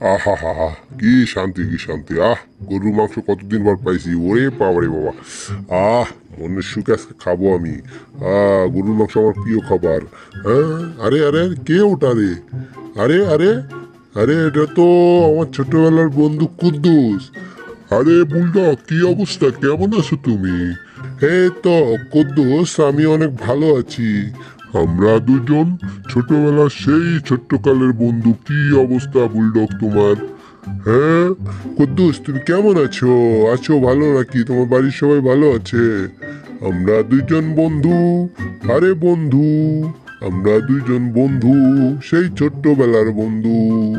আহা হা হা কি শান্তি কি শান্তি। আহ, গরুর মাংস কতদিন পর পাইছি? ওরে বাবারে বাবা। আহ, মনের সুখে আজকে খাব আমি। আহ, গরুর মাংস আমার প্রিয় খাবার। হ্যাঁ আরে আরে কে ওটা রে? আরে আরে আরে, এটা তো আমার ছোটবেলার বন্ধু কুদ্দুস। আরে, বুলডগ, কি অবস্থা? কেমন আছো তুমি? এই তো, কুদ্দুস, আমি অনেক ভালো আছি। আমরা দুজন ছোটবেলার সেই ছোট্টকালের বন্ধু, কি অবস্থা বুলডগ তোমার? হ্যাঁ? কুদ্দুস, তুমি কেমন আছো? আছো ভালো নাকি? তোমার বাড়ির সবাই ভালো আছে? আমরা দুজন বন্ধু, আরে বন্ধু, আমরা দুজন বন্ধু, সেই ছোট্টবেলার বন্ধু।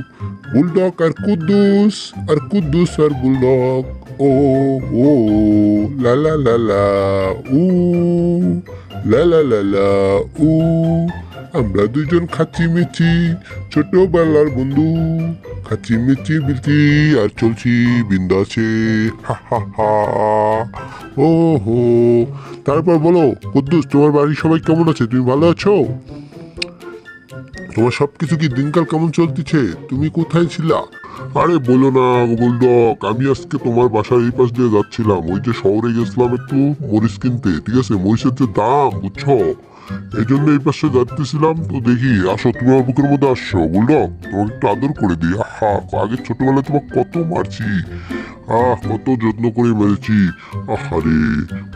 বুলডগ আর কুদ্দুস আর কুদ্দুস আর বুলডগ। ও ও, লা লা লা লা, উ। লা লা লা লা, উ, আমরা মিছি ছোটবেলার বন্ধু। বিলতি আর চলছি বিন্দাসে, হা হা হা। ও, হো। তারপর বলো, কুদ্দুস, তোমার বাড়ির সবাই কেমন আছে? তুমি ভালো আছো? তোমার সব কিছু কি দিনকাল কেমন চলতেছে? তুমি কোথায় ছিলা? আরে বলো না, গোলডক, আমি আজকে তোমার বাসার এই পাশ দিয়ে যাচ্ছিলাম। ওই যে শহরে গেছিলাম একটু মরিচ কিনতে, ঠিক আছে? মরিচের যে দাম, বুঝছ? এই জন্য এই পাশে যাচ্তেছিলাম তো দেখি, আসো, তুমি আমার বুকের মধ্যে আসছো। বুলডক তোমাকে একটু আদর করে দিই। আহা, আগে ছোটবেলায় তোমাকে কত মারছি। আহ, কত যত্ন করে মেরেছি। আহারে,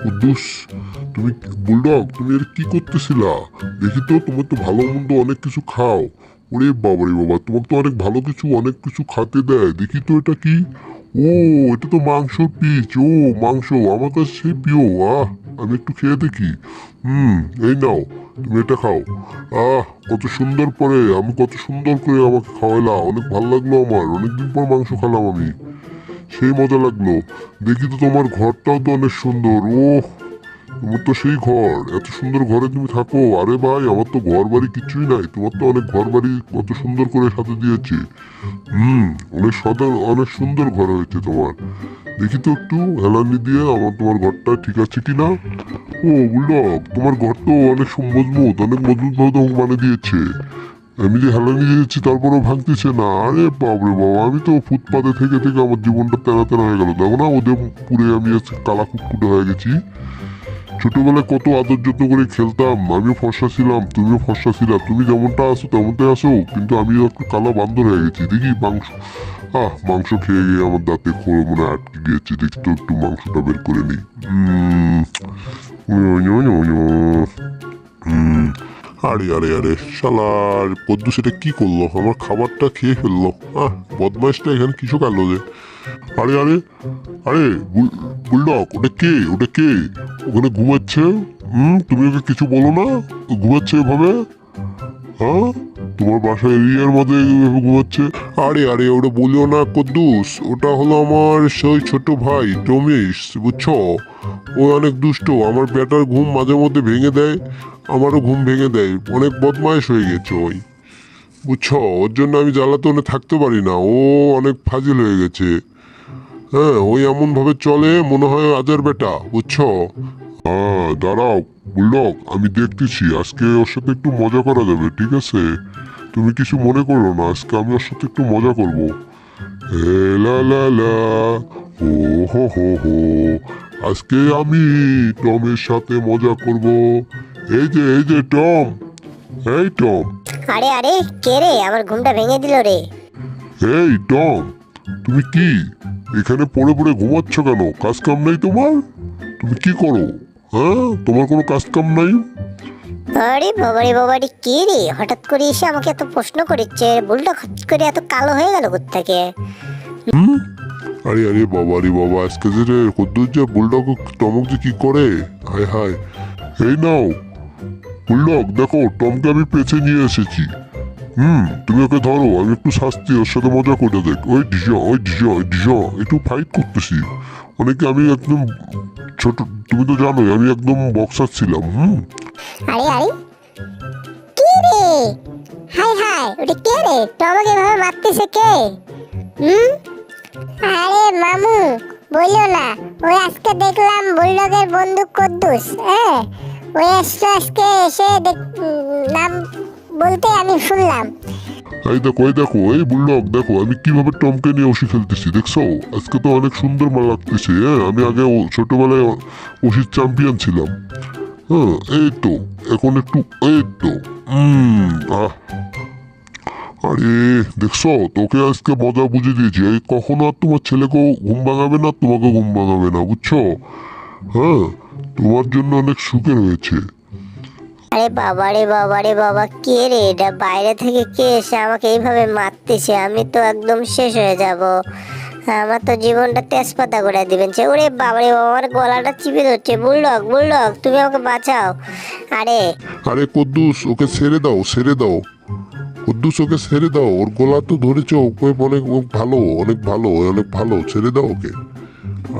কুদ্দুস, তুমি বুলডগ তুমি এর কি করতেছিলা? দেখি তো তোমার তো ভালো মন্দ অনেক কিছু খাও। ওরে বাবারে বাবা, তোমাকে তো অনেক ভালো কিছু, অনেক কিছু খাতে দেয়। দেখি তো এটা কি? ও, এটা তো মাংস পিচ ও, মাংস, আমার কাছে সেই প্রিয়, আহ, আমি একটু খেয়ে দেখি। হুম, এই নাও, তুমি এটা খাও। আহ, কত সুন্দর পরে আমি কত সুন্দর করে আমাকে খাওয়াইলা, অনেক ভালো লাগল আমার, অনেকদিন পর মাংস খেলাম আমি। সেই মজা লাগল। দেখি তো তোমার ঘরটাও তো অনেক সুন্দর ও তোমার তো সেই ঘর। এত সুন্দর ঘরে তুমি থাকো। আরে ভাই, আমার তো ঘর বাড়ি কিছুই নাই। তোমার তো অনেক ঘর বাড়ি কত সুন্দর করে সাথে দিয়েছে। হুম, অনেক সদর অনেক সুন্দর ঘর হয়েছে তোমার। দেখি তো একটু, হেলানি দিয়ে আমার তোমার ঘরটা ঠিক আছে কি না ও বুলডগ তোমার ঘর তো অনেক মজবুত অনেক মজবুত ভাবে তোমাকে মানে দিয়েছে। আমি যে হেলানি দিয়েছি, তারপরেও ভাঙতেছে না। আরে বাবরে বাবা আমি তো ফুটপাতে থেকে থেকে আমার জীবনটা তেনা তেনা হয়ে গেল। দেখো না, ওদের পুরে আমি কালা কুটকুটে হয়ে গেছি। ছোটবেলায় কত আদর যত্ন করে খেলতাম, আমিও ফর্সা ছিলাম, তুমিও ফর্সা ছিলা, তুমি যেমনটা আসো তেমনটাই আসো কিন্তু আমি একটু কালা বান্দর হয়ে গেছি, দেখি মাংস, আহ, মাংস খেয়ে গিয়ে আমার দাঁতে খোড় মনে আটকে গিয়েছে, দেখি তো একটু মাংসটা বের করে নিই। আরে আরে আরে শালার পদ্মু সেটা কি করল? আমার খাবারটা খেয়ে ফেলল। আহ, বদমাইশটা এখানে কিছু কালো যে? আরে আরে আরে, বুল- বুলডগ, ওটা কে? ওটা কে? ওখানে ঘুমাচ্ছে? হুম, তুমি ওকে কিছু বলো না? ঘুমাচ্ছে এভাবে? হ্যাঁ? তোমার বাসার এরিয়ার মধ্যে ঘুমাচ্ছে? আরে আরে, ওটা বলিও না, কদ্দুস। ওটা হলো আমার সেই ছোট ভাই টমিস বুঝছ? ও অনেক দুষ্ট। আমার বেটার ঘুম মাঝে মধ্যে ভেঙে দেয়, আমারও ঘুম ভেঙে দেয়। অনেক বদমাইশ হয়ে গেছে ওই। বুঝছ? ওর জন্য আমি জ্বালাতনে থাকতে পারি না। ও অনেক ফাজিল হয়ে গেছে। হ্যাঁ ওই এমন ভাবে চলে মনে হয় আজার বেটা বুঝছ? হ্যাঁ দাঁড়াও বুলডগ আমি দেখতেছি। আজকে ওর সাথে একটু মজা করা যাবে ঠিক আছে? তুমি কিছু মনে করো না আজকে আমি ওর সাথে একটু মজা করব। হে লা লা লা। হো হো হো হো। আজকে আমি টমের সাথে মজা করব। এই যে এই যে টম। এই টম। আরে আরে কে রে? আমার ঘুমটা ভেঙে দিল রে। এই টম। তুমি কি? এখানে পড়ে পড়ে ঘুমাচ্ছ কেন? কাজ কাম নাই তোমার? তুমি কি করো? হ্যাঁ? তোমার কোনো কাজ কাম নাই? আরে বাবারে বাবারে কে রে? হঠাৎ করে এসে আমাকে এত প্রশ্ন করেছে বুলটা হঠাৎ করে এত কালো হয়ে গেল থেকে হুম? আরে আরে বাবা রে বাবা আজকে যে রে কদ্দুর যে বুলডগ টমক যে কি করে? হায় হায়। এই নাও। বুলডগ দেখো টমকে আমি পেছে নিয়ে এসেছি। হুম, তুমি ওকে ধরো আমি একটু শাস্তি, ওর সাথে মজা করে দেখ। ওই ডিজ ওই ডিজ ওই ডিজ, একটু ফাইট করতেছি। অনেকে আমি একদম ছোট, তুমি তো জানোই, আমি একদম বক্সার ছিলাম, হুম। আরে আরে। কে রে? হাই হাই ওটা কে রে? তো আমাকে এভাবে মারতেছে কে? হুম? আরে, মামু, বলিও না। ওই আজকে দেখলাম বুলডগের বন্ধু কদ্দুস হ্যাঁ? ওই আসছে আজকে এসে নাম বলতে আমি শুনলাম। এই দেখো এই দেখো, এই বুল্লক দেখো, আমি কীভাবে টমকে নিয়ে ওষি খেলতেছি দেখছ? আজকে তো অনেক সুন্দর মা লাগতেছে হ্যাঁ? আমি আগে ছোটবেলায় ওষির চ্যাম্পিয়ন ছিলাম। হ্যাঁ এই তো, এখন একটু, এই তো আহ। আরে, দেখছ? তোকে আজকে মজা বুঝিয়ে দিয়েছি। এই কখনো আর তোমার ছেলেকেও ঘুম ভাঙাবে না, তোমাকে ঘুম ভাঙাবে না, বুঝছ? হ্যাঁ তোমার জন্য অনেক সুখের হয়েছে আরে বাবা রে বাবা রে বাবা, কে রে এটা? বাইরে থেকে কে এসে আমাকে এইভাবে মারতেছে? আমি তো একদম শেষ হয়ে যাব। আমার তো জীবনটা তেজপাতা করে দিবেন সে ওরে বাবা রে বাবা, আমার গলাটা চিপে ধরছে। বুলডগ বুলডগ, তুমি আমাকে বাঁচাও। আরে। আরে কদ্দুস, ওকে ছেড়ে দাও ছেড়ে দাও। কদ্দুস, ওকে ছেড়ে দাও। ওর গলা তো ধরেছে ওকে অনেক ভালো অনেক ভালো অনেক ভালো, ছেড়ে দাও ওকে।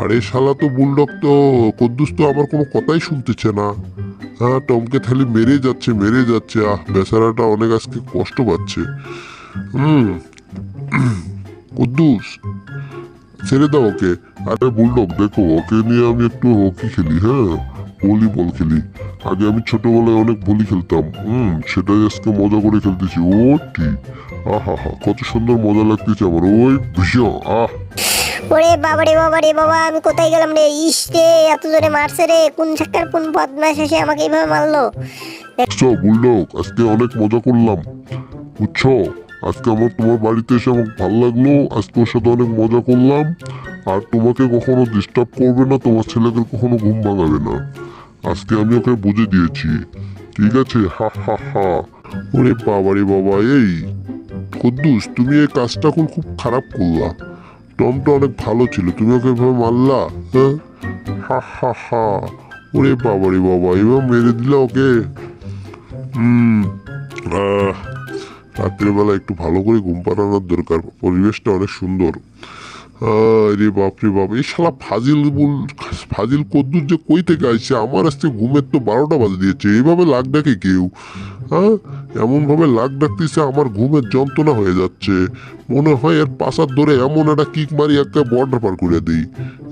আরে শালা তো বুলডগ তো, কদ্দুস তো আমার কোনো কথাই শুনতেছে না। হ্যাঁ টমকে থালি মেরে যাচ্ছে মেরে যাচ্ছে। আহ, বেচারাটা অনেক আজকে কষ্ট পাচ্ছে। হুম। কদ্দুস, ছেড়ে দাও ওকে। আরে, বুলডগ, দেখো, ওকে নিয়ে আমি একটু হকি খেলি হ্যাঁ? ভলিবল খেলি। আগে আমি ছোটবেলায় অনেক ভলি খেলতাম। হুম, সেটাই আজকে মজা করে খেলতেছি। ও ঠিক আহা হা কত সুন্দর মজা লাগতেছে আমার। ওই, ভীষণ, আহ। ওরে বাবা রে বাবা রে বাবা, আমি কোথায় গেলাম রে? ইস রে, এত জোরে মারছে রে। কোন ছাক্কার কোন বদমাস এসে আমাকে এইভাবে মারলো? বুঝছ বুলডগ আজকে অনেক মজা করলাম। বুঝছ, আজকে আমার তোমার বাড়িতে এসে আমার ভালো লাগল আজকে ওর সাথে অনেক মজা করলাম। আর তোমাকে কখনো ডিস্টার্ব করবে না, তোমার ছেলেদের কখনো ঘুম ভাঙাবে না। আজকে আমি ওকে বুঝে দিয়েছি। ঠিক আছে? হা হা হা। ওরে বাবা রে বাবা, এই, কদ্দুস, তুমি এই কাজটা এখন খুব খারাপ করলা। টমটা অনেক ভালো ছিল। তুমি ওকে এভাবে মারলা? হ্যাঁ? হা হা হা। ওরে বাবা রে বাবা এবার মেরে দিলা ওকে? হুম রাত্রেবেলা একটু ভালো করে ঘুম পাড়ানোর দরকার। পরিবেশটা অনেক সুন্দর। আহ, রে বাপ এই শালা ফাজিল বল ফাজিল কদ্দুর যে কই থেকে আসছে? আমার আজকে ঘুমের তো বারোটা বাজে দিয়েছে এইভাবে লাগ ডাকে কেউ? হ্যাঁ? এমনভাবে লাগ ডাকতেছে আমার ঘুমের যন্ত্রণা হয়ে যাচ্ছে। মনে হয় এর পাশার ধরে এমন একটা কিক মারি একটা বর্ডার পার করে দিই।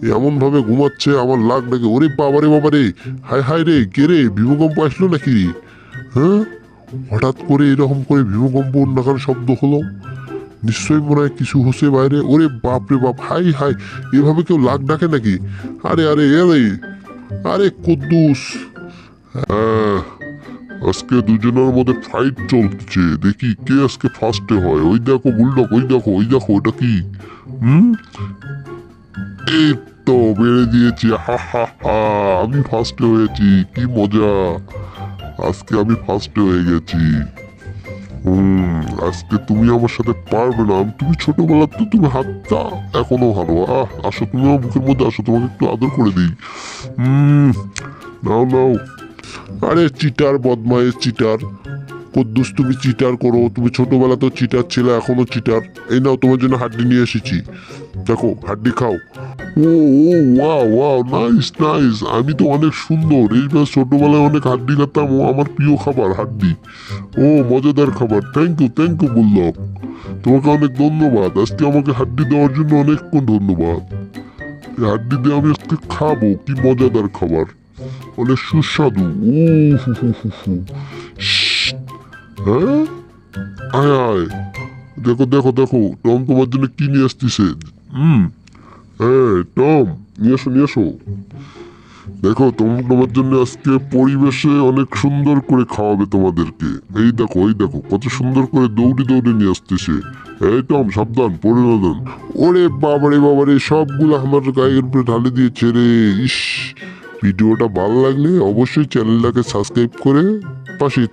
এমনভাবে ঘুমাচ্ছে আমার লাগ ডাকে ওরে বাবারে বাবারে হায় হায় রে কে রে ভীমকম্প আসলো নাকি? হ্যাঁ? হঠাৎ করে এরকম করে ভীমকম্প অন্যকার শব্দ হলো? নিশ্চয়ই মনে হয় কিছু হচ্ছে বাইরে। ওরে বাপ রে বাপ, হাই হাই, এভাবে কেউ লাগ ডাকে নাকি? আরে আরে আরে আরে কুদ্দুস। হ্যাঁ আজকে দুজনের মধ্যে ফাইট চলছে। দেখি কে আজকে ফার্স্টে হয়। ওই দেখো বুলডক ওই দেখো ওই দেখো, ওটা কি? হুম? এই তো বেড়ে দিয়েছি, হা হা হা, আমি ফার্স্টে হয়েছি, কি মজা। আজকে আমি ফার্স্টে হয়ে গেছি। হুম, আজকে তুমি আমার সাথে পারবে না। তুমি ছোটবেলার তো তুমি হাতটা এখনও হারো আহ, আসো তুমি আমার বুকের মধ্যে আসো, তোমাকে একটু আদর করে দিই। হুম, নাও নাও। আরে, চিটার, বদমাইশ চিটার। কদ্দুস, তুমি চিটার করো। তুমি ছোটবেলা তো চিটার ছিলে, এখনও চিটার। এই নাও, তোমার জন্য হাড্ডি নিয়ে এসেছি। দেখো, হাড্ডি খাও। ও ও ওয়াও ওয়াও নাইস নাইস আমি তো অনেক সুন্দর। এইবার ছোটবেলায় অনেক হাড্ডি খেতাম। ও আমার প্রিয় খাবার, হাড্ডি। ও, মজাদার খাবার। থ্যাংক ইউ থ্যাংক ইউ বললাম তোমাকে অনেক ধন্যবাদ। আজকে আমাকে হাড্ডি দেওয়ার জন্য অনেকক্ষণ ধন্যবাদ। হাড্ডি দিয়ে আমি আজকে খাব। কি মজাদার খাবার। অনেক সুস্বাদু। হ্যাঁ আয় আয় দেখো দেখো দেখো টম তোমার জন্য কি নিয়ে আসতেছে হুম হ্যাঁ টম, নিয়ে এসো নিয়ে এসো। দেখো, তোম- তোমার জন্য আজকে পরিবেশে অনেক সুন্দর করে খাওয়াবে তোমাদেরকে। এই দেখো এই দেখো, কত সুন্দর করে দৌড়ে দৌড়ে নিয়ে আসতেছে। এই, টম, সাবধান, পড়ে না ওরে বাবারে বাবারে সবগুলো আমার গায়ের উপরে ঢালে দিয়েছে রে। ইস, ভিডিওটা ভালো লাগলে অবশ্যই চ্যানেলটাকে সাবস্ক্রাইব করে পাশে